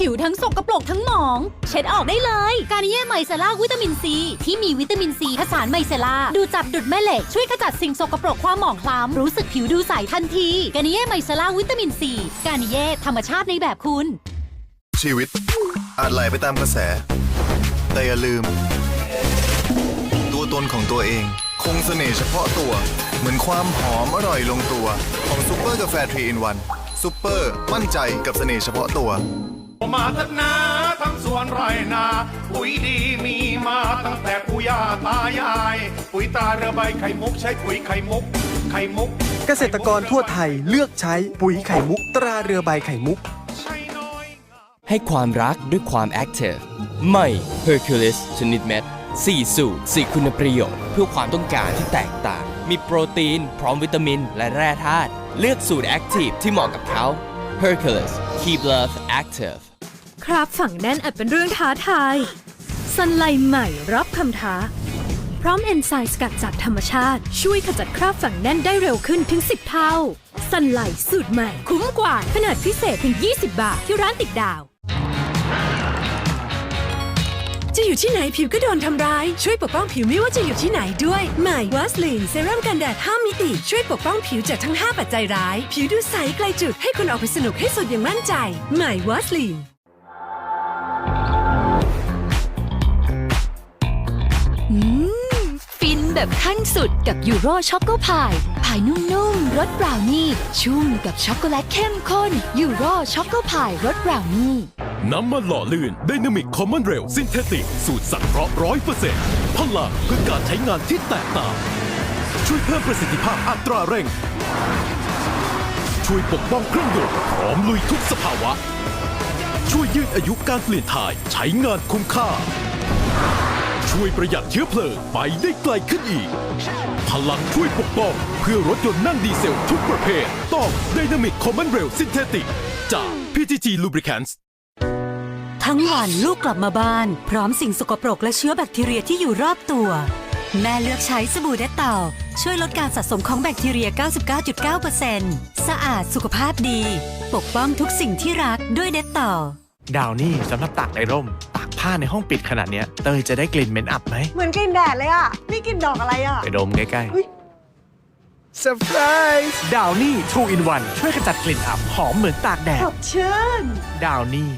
ผิวทั้งสกปรกทั้งหมอง เช็ดออกได้เลย การเย่ไมเซล่าวิตามินซี ที่มีวิตามินซีผสานไมเซล่าดูจับดุดแม่เหล็ก ช่วยขจัดสิ่งสกปรกความหมองคล้ำรู้สึกผิวดูใสทันที การเย่ไมเซล่าวิตามินซีการเย่ธรรมชาติในแบบคุณ ชีวิตอาจไหลไปตามกระแส แต่อย่าลืม ตัวตนของตัวเอง คงเสน่ห์เฉพาะตัว เหมือนความหอมอร่อยลงตัว ของซุปเปอร์กาแฟทรีอินวันซุปเปอร์มั่นใจกับเสน่ห์เฉพาะตัว มาทัดนาทั้งสวนไรนาปุ๋ยดีมีมาตั้งแต่ปู่ย่าตายาย ปุ๋ยตาเรือใบไข่มุกใช้ปุ๋ยไข่มุก ไข่มุก เกษตรกรทั่วไทยเลือกใช้ปุ๋ยไข่มุกตราเรือใบไข่มุกใช้น้อยให้ความรักด้วยความแอคทีฟใหม่ Hercules ชนิดเม็ด4สูตร4คุณประโยชน์ เพื่อความต้องการที่แตกต่าง มีโปรตีน พร้อมวิตามิน และแร่ธาตุเลือกสูตรแอคทีฟที่เหมาะกับเขา Hercules Keep Love Active ครับฝังแน่นอาจเป็นเรื่องท้าทายสันไลใหม่รับคำท้า พร้อมเอนไซม์สกัดจากธรรมชาติ ช่วยขจัดคราบฝังแน่นได้เร็วขึ้นถึง 10 เท่าสันไลสูตรใหม่ คุ้มกว่า ขนาดพิเศษถึง 20 บาทที่ร้านติดดาว จะอยู่ที่ไหนผิวก็โดนทำร้าย ช่วยปกป้องผิวไม่ว่าจะอยู่ที่ไหนด้วยใหม่วัสลีนเซรั่มกันแดด5มิติ ช่วยปกป้องผิวจากทั้ง 5 ปัจจัยร้าย ผิวดูใสไกลจุดให้คุณออกไปสนุกให้สุดอย่างมั่นใจใหม่วัสลีน แบบขั้นสุดกับยูโรช็อกโกพายพายนุ่มๆรสบราวนี่ ชุ่มกับช็อกโกแลตเข้มข้นยูโรช็อกโกพายรสบราวนี่ น้ำมันหล่อลื่น Dynamic Common Rail Synthetic สูตรสังเคราะห์ร้อยเปอร์เซ็นต์พลังเพื่อการใช้งานที่แตกต่าง ช่วยเพิ่มประสิทธิภาพอัตราเร่ง ช่วยปกป้องเครื่องยนต์พร้อมลุยทุกสภาวะ ช่วยยืดอายุการเปลี่ยนถ่ายใช้งานคุ้มค่า ช่วยประหยัดเชื้อเพลิงไปได้ไกลขึ้นอีก พลังช่วยปกป้องเพื่อรถยนต์นั่งดีเซลทุกประเภท ต้อง Dynamic Common Rail Synthetic จาก PTT Lubricants ทั้งวันลูกกลับมาบ้าน พร้อมสิ่งสกปรกและเชื้อแบคทีเรียที่อยู่รอบตัว แม่เลือกใช้สบู่เดตเต่า ช่วยลดการสะสมของแบคทีเรีย 99.9%สะอาดสุขภาพดี ปกป้องทุกสิ่งที่รักด้วยเดตเต่า ดาวนี่สำหรับตากในร่มตาก ผ้าในห้องปิดขนาดเนี้ยเตยจะได้กลิ่นเหม็นอับไหม เหมือนกลินแดดเลยอะ นี่กลินดอกอะไรอะ ไปดมใกล้อุ๊ย ๆเซอร์ไพรส์ดาวนี่2 in 1ช่วยขจัดกลิ่นอับหอมเหมือนตากแดด สดชื่น ดาวนี่